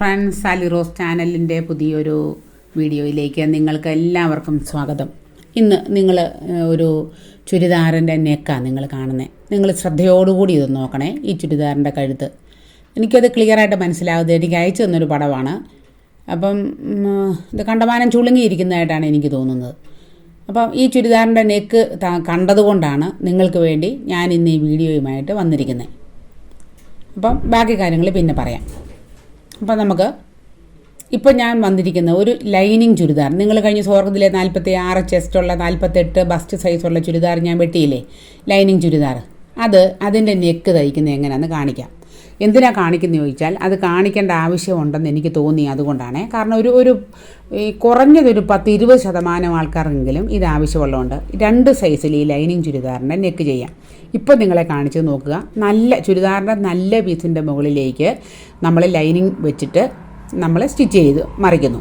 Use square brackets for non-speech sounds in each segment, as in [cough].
Friends Sally rose ചാനലിന്റെ പുതിയൊരു വീഡിയോയിലേക്ക് നിങ്ങൾക്ക് എല്ലാവർക്കും സ്വാഗതം. ഇന്ന് നിങ്ങൾ ഒരു ചുരിദാറിന്റെ നെക്കാണ് നിങ്ങൾ കാണുന്നത് നിങ്ങൾ ശ്രദ്ധയോടുകൂടി ഇത് നോക്കണേ ഈ ചുരിദാറിന്റെ കഴുത്ത്. എനിക്കത് ക്ലിയറായിട്ട് മനസ്സിലാവുന്നത് എനിക്ക് അയച്ചു തന്നൊരു പടമാണ്. അപ്പം ഇത് കണ്ടമാനം ചുളുങ്ങിയിരിക്കുന്നതായിട്ടാണ് എനിക്ക് തോന്നുന്നത്. അപ്പം ഈ ചുരിദാറിന്റെ നെക്ക് കണ്ടതുകൊണ്ടാണ് നിങ്ങൾക്ക് വേണ്ടി ഞാൻ ഇന്ന് ഈ വീഡിയോയുമായിട്ട് വന്നിരിക്കുന്നത് അപ്പം ബാക്കി കാര്യങ്ങൾ പിന്നെ പറയാം. അപ്പം നമുക്ക് ഇപ്പം ഞാൻ വന്നിരിക്കുന്ന ഒരു ലൈനിങ് ചുരിദാർ. നിങ്ങൾ കഴിഞ്ഞ സ്വർഗത്തിലെ നാൽപ്പത്തി ആറ് ചെസ്റ്റുള്ള നാൽപ്പത്തെട്ട് ബസ്റ്റ് സൈസുള്ള ചുരിദാർ ഞാൻ വെട്ടിയില്ലേ? ലൈനിങ് ചുരിദാർ. അത് അതിന്റെ നെക്ക് തയ്ക്കുന്നത് എങ്ങനെയാണെന്ന് കാണിക്കാം. എന്തിനാ കാണിക്കുന്നത് ചോദിച്ചാൽ അത് കാണിക്കേണ്ട ആവശ്യമുണ്ടെന്ന് എനിക്ക് തോന്നി അതുകൊണ്ടാണ്. കാരണം ഒരു ഒരു ഈ കുറഞ്ഞതൊരു പത്ത് ഇരുപത് ശതമാനം ആൾക്കാർക്കെങ്കിലും ഇത് ആവശ്യമുള്ളതുകൊണ്ട് രണ്ട് സൈസിൽ ഈ ലൈനിങ് ചുരിദാറിന്റെ നെക്ക് ചെയ്യാം. ഇപ്പം നിങ്ങളെ കാണിച്ച് നോക്കുക. നല്ല ചുരിദാറിന്റെ നല്ല പീസിന്റെ മുകളിലേക്ക് നമ്മൾ ലൈനിങ് വെച്ചിട്ട് നമ്മൾ സ്റ്റിച്ച് ചെയ്ത് മറിക്കുന്നു.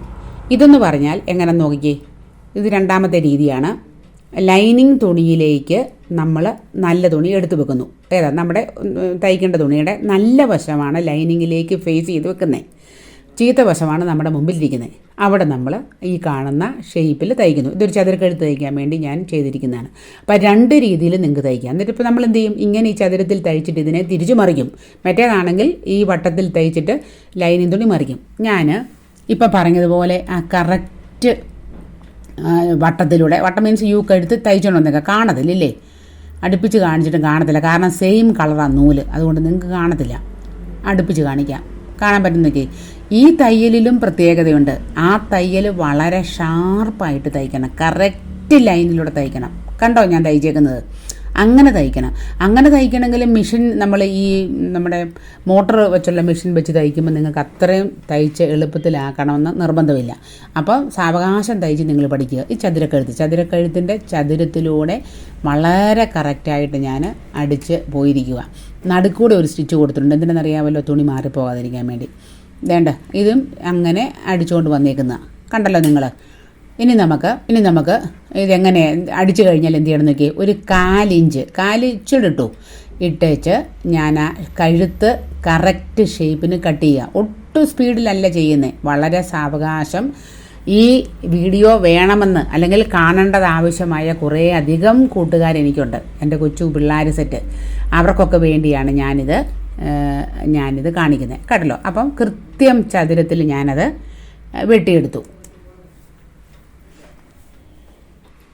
ഇതെന്ന് പറഞ്ഞാൽ എങ്ങനെ നോക്കിക്കേ. ഇത് രണ്ടാമത്തെ രീതിയാണ്. ലൈനിങ് തുണിയിലേക്ക് നമ്മൾ നല്ല തുണി എടുത്തു വെക്കുന്നു. ഏതാ നമ്മുടെ തയ്ക്കേണ്ട തുണിയുടെ നല്ല വശമാണ് ലൈനിങ്ങിലേക്ക് ഫേസ് ചെയ്ത് വെക്കുന്നത് ചീത്ത വശമാണ് നമ്മുടെ മുമ്പിലിരിക്കുന്നത് അവിടെ നമ്മൾ ഈ കാണുന്ന ഷേപ്പിൽ തയ്ക്കുന്നു. ഇതൊരു ചതുരക്കെഴുത്ത് തയ്ക്കാൻ വേണ്ടി ഞാൻ ചെയ്തിരിക്കുന്നതാണ്. അപ്പോൾ രണ്ട് രീതിയിൽ നിങ്ങൾക്ക് തയ്ക്കാം. എന്നിട്ട് ഇപ്പോൾ നമ്മൾ എന്ത് ചെയ്യും? ഇങ്ങനെ ഈ ചതുരത്തിൽ തയ്ച്ചിട്ട് ഇതിനെ തിരിച്ചു മറിക്കും. മറ്റേതാണെങ്കിൽ ഈ വട്ടത്തിൽ തയ്ച്ചിട്ട് ലൈനിങ് തുണി മറിക്കും. ഞാൻ ഇപ്പോൾ പറഞ്ഞതുപോലെ ആ കറക്റ്റ് വട്ടത്തിലൂടെ വട്ടം മീൻസ് യു കഴുത്ത് തയ്ച്ചുകൊണ്ട് വന്നേക്കാം. കാണത്തില്ലേ അടുപ്പിച്ച് കാണിച്ചിട്ടും കാണത്തില്ല. കാരണം സെയിം കളറാണ് നൂൽ. അതുകൊണ്ട് നിങ്ങൾക്ക് കാണത്തില്ല. അടുപ്പിച്ച് കാണിക്കാം. കാണാൻ പറ്റുന്നൊക്കെ ഈ തയ്യലിലും പ്രത്യേകതയുണ്ട്. ആ തയ്യൽ വളരെ ഷാർപ്പായിട്ട് തയ്ക്കണം. കറക്റ്റ് ലൈനിലൂടെ തയ്ക്കണം. കണ്ടോ ഞാൻ തയ്ച്ചേക്കുന്നത്? അങ്ങനെ തയ്ക്കണം. അങ്ങനെ തയ്ക്കണമെങ്കിൽ മെഷീൻ നമ്മൾ ഈ നമ്മുടെ മോട്ടർ വെച്ചുള്ള മെഷീൻ വെച്ച് തയ്ക്കുമ്പോൾ നിങ്ങൾക്ക് അത്രയും തയ്ച്ച് എളുപ്പത്തിലാക്കണമെന്ന് നിർബന്ധമില്ല. അപ്പോൾ സാവകാശം തയ്ച്ച് നിങ്ങൾ പഠിക്കുക. ഈ ചതുരക്കഴുത്ത് ചതുരക്കഴുത്തിന്റെ ചതുരത്തിലൂടെ വളരെ കറക്റ്റായിട്ട് ഞാൻ അടിച്ച് പോയിരിക്കുക. നടുക്കൂടെ ഒരു സ്റ്റിച്ച് കൊടുത്തിട്ടുണ്ട്. എന്തിനെന്നറിയാമല്ലോ? തുണി മാറിപ്പോകാതിരിക്കാൻ വേണ്ടി. വേണ്ട. ഇതും അങ്ങനെ അടിച്ചുകൊണ്ട് വന്നേക്കുന്ന. കണ്ടല്ലോ നിങ്ങൾ ഇനി നമുക്ക് ഇനി നമുക്ക് ഇതെങ്ങനെ അടിച്ചു കഴിഞ്ഞാൽ എന്ത് ചെയ്യണം നോക്കി ഒരു കാലിഞ്ച് കാലിച്ചിടിട്ടു ഇട്ടേച്ച് ഞാൻ ആ കഴുത്ത് കറക്റ്റ് ഷേപ്പിന് കട്ട് ചെയ്യുക. ഒട്ടും സ്പീഡിലല്ല ചെയ്യുന്നത് വളരെ സാവകാശം. ഈ വീഡിയോ വേണമെന്ന് അല്ലെങ്കിൽ കാണേണ്ടത് ആവശ്യമായ കുറേ അധികം കൂട്ടുകാർ എനിക്കുണ്ട്. എന്റെ കൊച്ചു പിള്ളേർ സെറ്റ്. അവർക്കൊക്കെ വേണ്ടിയാണ് ഞാനിത് ഞാനിത് കാണിക്കുന്നത്. കേട്ടല്ലോ? അപ്പം കൃത്യം ചതുരത്തിൽ ഞാനത് വെട്ടിയെടുത്തു.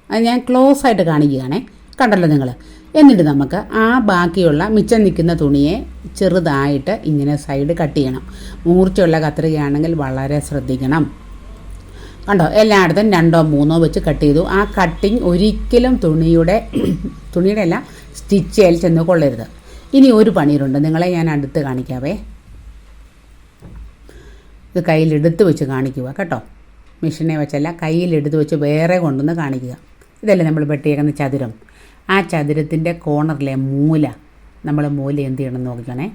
അത് ഞാൻ ക്ലോസ് ആയിട്ട് കാണിക്കുകയാണേ. കണ്ടല്ലോ നിങ്ങൾ എന്നിട്ട് നമുക്ക് ആ ബാക്കിയുള്ള മിച്ചം നിൽക്കുന്ന തുണിയെ ചെറുതായിട്ട് ഇങ്ങനെ സൈഡ് കട്ട് ചെയ്യണം. മൂർച്ചയുള്ള കത്രികയാണെങ്കിൽ വളരെ ശ്രദ്ധിക്കണം. കണ്ടോ? എല്ലായിടത്തും രണ്ടോ മൂന്നോ വെച്ച് കട്ട് ചെയ്തു. ആ കട്ടിങ് ഒരിക്കലും തുണിയുടെ [clears throat] തുണിയുടെ അല്ല സ്റ്റിച്ചേൽ ചെന്ന് കൊള്ളരുത്. ഇനി ഒരു പണിയിലുണ്ട് നിങ്ങളെ ഞാൻ അടുത്ത് കാണിക്കാവേ. ഇത് കയ്യിലെടുത്ത് വെച്ച് കാണിക്കുക കേട്ടോ. മെഷീനെ വെച്ചല്ല കയ്യിലെടുത്ത് വെച്ച് വേറെ കൊണ്ടുവന്ന് കാണിക്കുക. ഇതല്ലേ നമ്മൾ വെട്ടിയേക്കുന്ന ചതുരം? ആ ചതുരത്തിന്റെ കോണറിലെ മൂല നമ്മൾ മൂല എന്ത് ചെയ്യണം നോക്കിക്കണേ.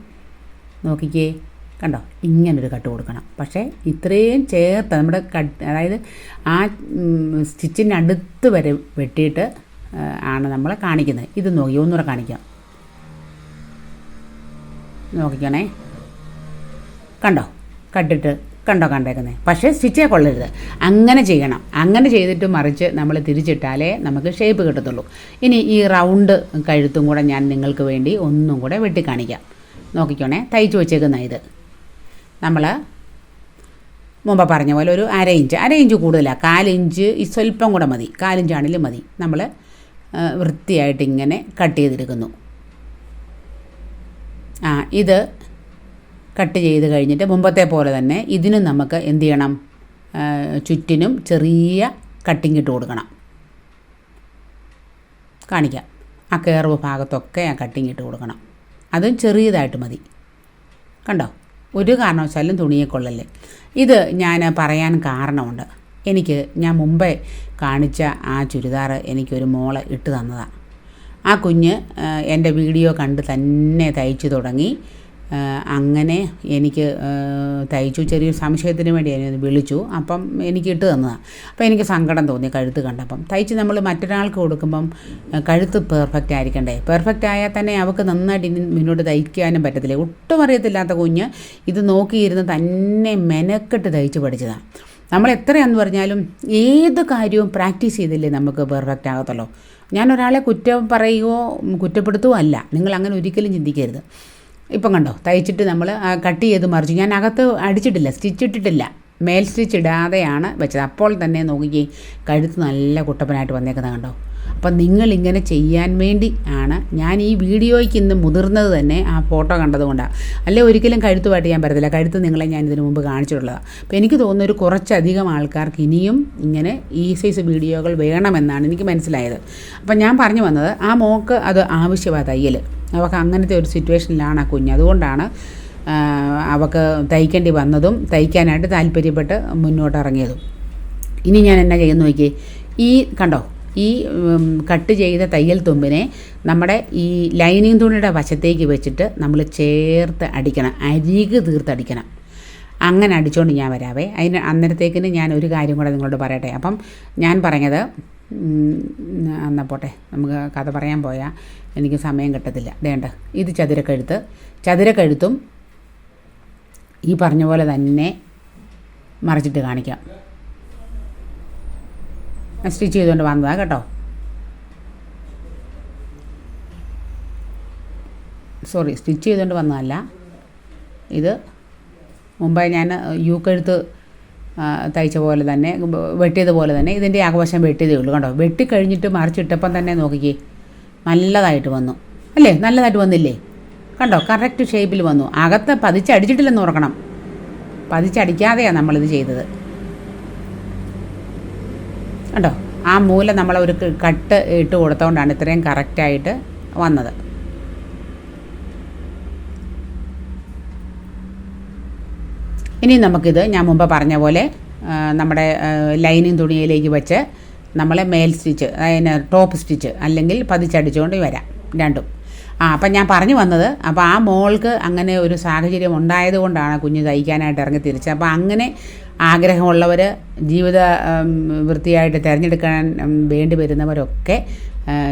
നോക്കിക്കേ. കണ്ടോ? ഇങ്ങനൊരു കട്ട് കൊടുക്കണം. പക്ഷേ ഇത്രയും ചേർത്ത് നമ്മുടെ കട്ട് അതായത് ആ സ്റ്റിച്ചിന്റെ അടുത്ത് വരെ വെട്ടിയിട്ട് ആണ് നമ്മൾ കാണിക്കുന്നത്. ഇത് നോക്കി ഒന്നുകൂടെ കാണിക്കാം. നോക്കിക്കണേ. കണ്ടോ? കണ്ടിട്ട് കണ്ടോ കണ്ടേക്കുന്നത് പക്ഷേ സ്റ്റിച്ചേ കൊള്ളരുത്. അങ്ങനെ ചെയ്യണം. അങ്ങനെ ചെയ്തിട്ട് മറിച്ച് നമ്മൾ തിരിച്ചിട്ടാലേ നമുക്ക് ഷേപ്പ് കിട്ടത്തുള്ളൂ. ഇനി ഈ റൗണ്ട് കഴുത്തും കൂടെ ഞാൻ നിങ്ങൾക്ക് വേണ്ടി ഒന്നും കൂടെ വെട്ടിക്കാണിക്കാം. നോക്കിക്കോണേ തയ്ച്ചു വെച്ചേക്കുന്ന ഇത്. നമ്മൾ മുമ്പ് പറഞ്ഞ പോലെ ഒരു അര ഇഞ്ച് അര ഇഞ്ച് കൂടുതലാണ് കാലിഞ്ച് ഈ സ്വല്പം കൂടെ മതി. കാലിഞ്ചാണെങ്കിലും മതി. നമ്മൾ വൃത്തിയായിട്ട് ഇങ്ങനെ കട്ട് ചെയ്തിരിക്കുന്നു. ആ ഇത് കട്ട് ചെയ്ത് കഴിഞ്ഞിട്ട് മുമ്പത്തെ പോലെ തന്നെ ഇതിനും നമുക്ക് എന്ത് ചെയ്യണം? ചുറ്റിനും ചെറിയ കട്ടിങ് ഇട്ട് കൊടുക്കണം. കാണിക്കാം. ആ കയർവ് ഭാഗത്തൊക്കെ ആ കട്ടിങ് ഇട്ട് കൊടുക്കണം. അതും ചെറിയതായിട്ട് മതി. കണ്ടോ? ഒരു കാരണവശാലും തുണിയെ കൊള്ളല്ലേ. ഇത് ഞാൻ പറയാൻ കാരണമുണ്ട്. എനിക്ക് ഞാൻ മുമ്പേ കാണിച്ച ആ ചുരിദാർ എനിക്കൊരു മോളെ ഇട്ട് തന്നതാണ് ആ കുഞ്ഞ് എന്റെ വീഡിയോ കണ്ട് തന്നെ തയ്ച്ചു തുടങ്ങി. അങ്ങനെ എനിക്ക് തയ്ച്ചു. ചെറിയൊരു സംശയത്തിന് വേണ്ടി എന്നെ വിളിച്ചു. അപ്പം എനിക്ക് ഇട്ട് തന്നതാണ് അപ്പോൾ എനിക്ക് സങ്കടം തോന്നി കഴുത്ത് കണ്ടപ്പം. തയ്ച്ച് നമ്മൾ മറ്റൊരാൾക്ക് കൊടുക്കുമ്പം കഴുത്ത് പെർഫെക്റ്റ് ആയിരിക്കണ്ടേ? പെർഫെക്റ്റ് ആയാൽ തന്നെ അവൾക്ക് നന്നായിട്ട് ഇനി മുന്നോട്ട് തയ്ക്കാനും പറ്റത്തില്ല. ഒട്ടും അറിയത്തില്ലാത്ത കുഞ്ഞ് ഇത് നോക്കിയിരുന്ന് തന്നെ മെനക്കെട്ട് തയ്ച്ച് പഠിച്ചതാണ് നമ്മൾ എത്രയാന്ന് പറഞ്ഞാലും ഏത് കാര്യവും പ്രാക്ടീസ് ചെയ്തില്ലേ നമുക്ക് പെർഫെക്റ്റ് ആകത്തുള്ളൂ. ഞാൻ ഒരാളെ കുറ്റം പറയുകയോ കുറ്റപ്പെടുത്തുകയോ അല്ല. നിങ്ങൾ അങ്ങനെ ഒരിക്കലും ചിന്തിക്കരുത്. ഇപ്പം കണ്ടോ തയ്ച്ചിട്ട് നമ്മൾ കട്ട് ചെയ്ത് മറിച്ചു. ഞാൻ അകത്ത് അടിച്ചിട്ടില്ല സ്റ്റിച്ച് ഇട്ടിട്ടില്ല. മേൽ സ്റ്റിച്ച് ഇടാതെയാണ് വെച്ചത്. അപ്പോൾ തന്നെ നോക്കി കഴുത്ത് നല്ല കുട്ടപ്പനായിട്ട് വന്നേക്കുന്നത് കണ്ടോ. അപ്പം നിങ്ങളിങ്ങനെ ചെയ്യാൻ വേണ്ടി ആണ് ഞാൻ ഈ വീഡിയോയ്ക്ക് ഇന്ന് മുതിർന്നത് തന്നെ ആ ഫോട്ടോ കണ്ടതുകൊണ്ടാണ് അല്ലെ ഒരിക്കലും കഴുത്തുമായിട്ട് ഞാൻ പറ്റത്തില്ല. കഴുത്ത് നിങ്ങളെ ഞാൻ ഇതിനു മുമ്പ് കാണിച്ചിട്ടുള്ളതാണ് അപ്പോൾ എനിക്ക് തോന്നുന്ന ഒരു കുറച്ചധികം ആൾക്കാർക്ക് ഇനിയും ഇങ്ങനെ ഈ സൈസ് വീഡിയോകൾ വേണമെന്നാണ് എനിക്ക് മനസ്സിലായത്. അപ്പം ഞാൻ പറഞ്ഞു വന്നത് ആ മോക്ക് അത് ആവശ്യമാണ് തയ്യൽ. അവൾക്ക് അങ്ങനത്തെ ഒരു സിറ്റുവേഷനിലാണ് ആ കുഞ്ഞ്. അതുകൊണ്ടാണ് അവൾക്ക് തയ്ക്കേണ്ടി വന്നതും തയ്ക്കാനായിട്ട് താല്പര്യപ്പെട്ട് മുന്നോട്ട് ഇറങ്ങിയതും. ഇനി ഞാൻ എന്നാ ചെയ്യുന്നു നോക്കി ഈ കണ്ടോ? ഈ കട്ട് ചെയ്ത തയ്യൽ തുമ്പിനെ നമ്മുടെ ഈ ലൈനിങ് തുണിയുടെ വശത്തേക്ക് വെച്ചിട്ട് നമ്മൾ ചേർത്ത് അടിക്കണം. അരിക് തീർത്തടിക്കണം അങ്ങനെ അടിച്ചുകൊണ്ട് ഞാൻ വരാവേ. അതിന് അന്നേരത്തേക്കിന് ഞാൻ ഒരു കാര്യം കൂടെ നിങ്ങളോട് പറയട്ടെ. അപ്പം ഞാൻ പറഞ്ഞത് എന്നാൽ പോട്ടെ. നമുക്ക് കഥ പറയാൻ പോയാൽ എനിക്ക് സമയം കിട്ടത്തില്ല. വേണ്ട. ഇത് ചതുരക്കഴുത്ത്. ചതുരക്കഴുത്തും ഈ പറഞ്ഞ പോലെ തന്നെ മറിച്ചിട്ട് കാണിക്കാം. സ്റ്റിച്ച് ചെയ്തുകൊണ്ട് വന്നതാണ് കേട്ടോ. സോറി സ്റ്റിച്ച് ചെയ്തുകൊണ്ട് വന്നതല്ല. ഇത് മുമ്പേ ഞാൻ യു കഴുത്ത് തയ്ച്ച പോലെ തന്നെ വെട്ടിയത് പോലെ തന്നെ ഇതിന്റെ ആഘോഷം വെട്ടിയതേ ഉള്ളൂ കണ്ടോ? വെട്ടിക്കഴിഞ്ഞിട്ട് മറിച്ചിട്ടപ്പം തന്നെ നോക്കിക്കേ നല്ലതായിട്ട് വന്നു. അല്ലേ? നല്ലതായിട്ട് വന്നില്ലേ? കണ്ടോ? കറക്റ്റ് ഷേപ്പിൽ വന്നു. അകത്ത് പതിച്ചടിച്ചിട്ടില്ലെന്ന് ഓർക്കണം. പതിച്ചടിക്കാതെയാണ് നമ്മളിത് ചെയ്തത്. കണ്ടോ? ആ മൂല നമ്മൾ ഒരു കട്ട് ഇട്ട് കൊടുത്തുകൊണ്ടാണ് ഇത്രയും കറക്റ്റായിട്ട് വന്നത്. ഇനി നമുക്കിത് ഞാൻ മുമ്പ് പറഞ്ഞ പോലെ നമ്മുടെ ലൈനിങ് തുണിയിലേക്ക് വെച്ച് നമ്മളെ മേൽ സ്റ്റിച്ച് അതിന് ടോപ്പ് സ്റ്റിച്ച് അല്ലെങ്കിൽ പതിച്ചടിച്ചുകൊണ്ട് വരാം രണ്ടും. ആ അപ്പം ഞാൻ പറഞ്ഞു വന്നത് അപ്പോൾ ആ മോൾക്ക് അങ്ങനെ ഒരു സാഹചര്യം ഉണ്ടായതുകൊണ്ടാണ് കുഞ്ഞ് തയ്ക്കാനായിട്ട് ഇറങ്ങി തിരിച്ചത്. അപ്പോൾ അങ്ങനെ ആഗ്രഹമുള്ളവർ ജീവിത വൃത്തിയായിട്ട് തിരഞ്ഞെടുക്കാൻ വേണ്ടി വരുന്നവരൊക്കെ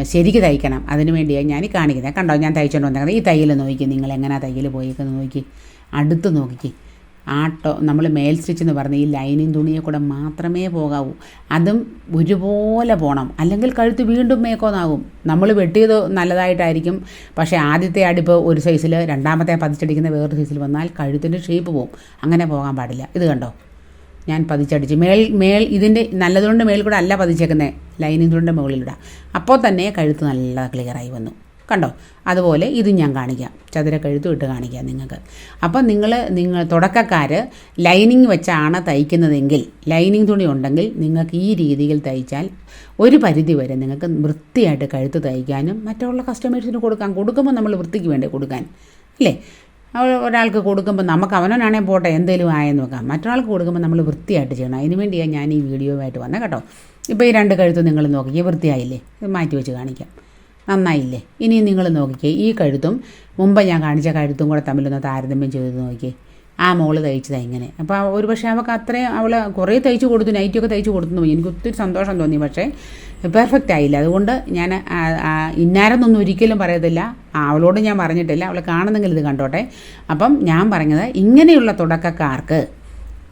ശരിക്ക് തയ്ക്കണം. അതിനു വേണ്ടിയാണ് ഞാൻ കാണിക്കുന്നത് കണ്ടോ? ഞാൻ തയ്ച്ചുകൊണ്ട് വന്നേക്കുന്നത് ഈ തയ്യൽ നോക്കി. നിങ്ങൾ എങ്ങനെയാണ് തയ്യൽ പോയിക്ക് നോക്കി. അടുത്ത് നോക്കി. ആട്ടോ നമ്മൾ മേൽ സ്റ്റിച്ച് എന്ന് പറഞ്ഞ ഈ ലൈനിങ് തുണിയെ കൂടെ മാത്രമേ പോകാവൂ. അതും ഒരുപോലെ പോകണം അല്ലെങ്കിൽ കഴുത്ത് വീണ്ടും മേക്കോന്നാകും. നമ്മൾ വെട്ടിയത് നല്ലതായിട്ടായിരിക്കും. പക്ഷേ ആദ്യത്തെ അടിപ്പ് ഒരു സൈസിൽ രണ്ടാമത്തെ പതിച്ചടിക്കുന്ന വേറൊരു സൈസിൽ വന്നാൽ കഴുത്തിന്റെ ഷേപ്പ് പോകും അങ്ങനെ പോകാൻ പാടില്ല. ഇത് കണ്ടോ? ഞാൻ പതിച്ചടിച്ച്. മേൽ മേൽ ഇതിന്റെ നല്ലതുകൊണ്ട് മേൽ കൂടെ അല്ല പതിച്ചേക്കുന്നത് ലൈനിങ് തുണിന്റെ മുകളിലൂടെ. അപ്പോൾ തന്നെ കഴുത്ത് നല്ല ക്ലിയറായി വന്നു. കണ്ടോ? അതുപോലെ ഇത് ഞാൻ കാണിക്കാം. ചതുര കഴുത്തും ഇട്ട് കാണിക്കാം നിങ്ങൾക്ക്. അപ്പം നിങ്ങൾ നിങ്ങൾ തുടക്കക്കാർ ലൈനിങ് വെച്ചാണ് തയ്ക്കുന്നതെങ്കിൽ ലൈനിങ് തുണി ഉണ്ടെങ്കിൽ നിങ്ങൾക്ക് ഈ രീതിയിൽ തയ്ച്ചാൽ ഒരു പരിധി വരെ നിങ്ങൾക്ക് വൃത്തിയായിട്ട് കഴുത്ത് തയ്ക്കാനും മറ്റുള്ള കസ്റ്റമേഴ്സിന് കൊടുക്കാൻ കൊടുക്കുമ്പോൾ നമ്മൾ വൃത്തിക്ക് വേണ്ടി കൊടുക്കാൻ. അല്ലേ? ഒരാൾക്ക് കൊടുക്കുമ്പോൾ നമുക്ക് അവനവനാണെങ്കിൽ പോട്ടെ എന്തെങ്കിലും ആയെന്ന് നോക്കാം മറ്റൊരാൾക്ക് കൊടുക്കുമ്പോൾ നമ്മൾ വൃത്തിയായിട്ട് ചെയ്യണം. അതിന് വേണ്ടിയാണ് ഞാൻ ഈ വീഡിയോയുമായിട്ട് വന്നത് കേട്ടോ. ഇപ്പോൾ ഈ രണ്ട് കഴുത്തും നിങ്ങൾ നോക്കിക്കേ വൃത്തിയായില്ലേ? മാറ്റി വെച്ച് കാണിക്കാം. നന്നായില്ലേ? ഇനി നിങ്ങൾ നോക്കിക്കേ. ഈ കഴുത്തും മുമ്പ് ഞാൻ കാണിച്ച കഴുത്തും കൂടെ തമ്മിലൊന്ന് താരതമ്യം ചെയ്ത് നോക്കിയേ ആ മോൾ തയ്ച്ചതാണ് എങ്ങനെ അപ്പോൾ ഒരു പക്ഷേ അവൾക്ക് അത്രയും അവൾ കുറേ തയ്ച്ച് കൊടുത്തു നൈറ്റൊക്കെ തയ്ച്ച് കൊടുത്തു. എനിക്ക് ഒത്തിരി സന്തോഷം തോന്നി. പക്ഷേ പെർഫെക്റ്റ് ആയില്ല. അതുകൊണ്ട് ഞാൻ ഇന്നാരെന്നൊന്നും ഒരിക്കലും പറയത്തില്ല. അവളോട് ഞാൻ പറഞ്ഞിട്ടില്ല. അവൾ കാണുന്നെങ്കിൽ ഇത് കണ്ടോട്ടെ. അപ്പം ഞാൻ പറഞ്ഞത് ഇങ്ങനെയുള്ള തുടക്കക്കാർക്ക്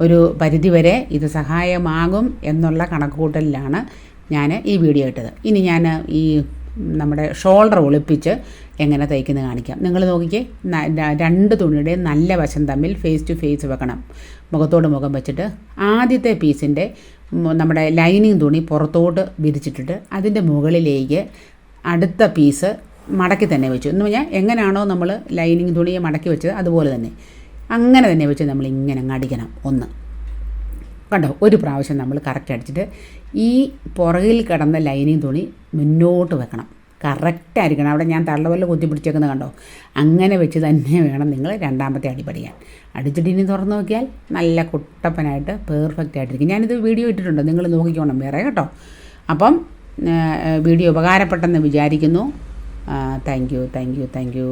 ഒരു പരിധിവരെ ഇത് സഹായമാകും എന്നുള്ള കണക്കുകൂട്ടലിലാണ് ഞാൻ ഈ വീഡിയോ ഇട്ടത്. ഇനി ഞാൻ ഈ നമ്മുടെ ഷോൾഡർ ഒളിപ്പിച്ച് എങ്ങനെ തയ്ക്കുന്നത് കാണിക്കാം. നിങ്ങൾ നോക്കിക്കേ രണ്ട് തുണിയുടെ നല്ല വശം തമ്മിൽ ഫേസ് ടു ഫേസ് വെക്കണം. മുഖത്തോട് മുഖം വെച്ചിട്ട് ആദ്യത്തെ പീസിന്റെ നമ്മുടെ ലൈനിങ് തുണി പുറത്തോട്ട് വിരിച്ചിട്ടിട്ട് അതിന്റെ മുകളിലേക്ക് അടുത്ത പീസ് മടക്കി തന്നെ വെച്ചു. എന്ന് പറഞ്ഞാൽ എങ്ങനെയാണോ നമ്മൾ ലൈനിങ് തുണിയെ മടക്കി വെച്ചത് അതുപോലെ തന്നെ. അങ്ങനെ തന്നെ വെച്ച് നമ്മൾ ഇങ്ങനെ അടിക്കണം. ഒന്ന്. കണ്ടോ ഒരു പ്രാവശ്യം നമ്മൾ കറക്റ്റ് അടിച്ചിട്ട് ഈ പുറകിൽ കിടന്ന ലൈനിങ് തുണി മുന്നോട്ട് വെക്കണം. കറക്റ്റ് ആയിരിക്കണം. അവിടെ ഞാൻ തള്ളവല്ല കുത്തി പിടിച്ചേക്കുന്നത് കണ്ടോ? അങ്ങനെ വെച്ച് തന്നെ വേണം നിങ്ങൾ രണ്ടാമത്തെ അടി പഠിക്കാൻ. അടിച്ചിട്ട് ഇനി തുറന്ന് നോക്കിയാൽ നല്ല കുട്ടപ്പനായിട്ട് പെർഫെക്റ്റ് ആയിട്ടിരിക്കും. ഞാനിത് വീഡിയോ ഇട്ടിട്ടുണ്ട്. നിങ്ങൾ നോക്കിക്കോണം വേറെ കേട്ടോ. അപ്പം വീഡിയോ ഉപകാരപ്പെട്ടെന്ന് വിചാരിക്കുന്നു. Thank you thank you thank you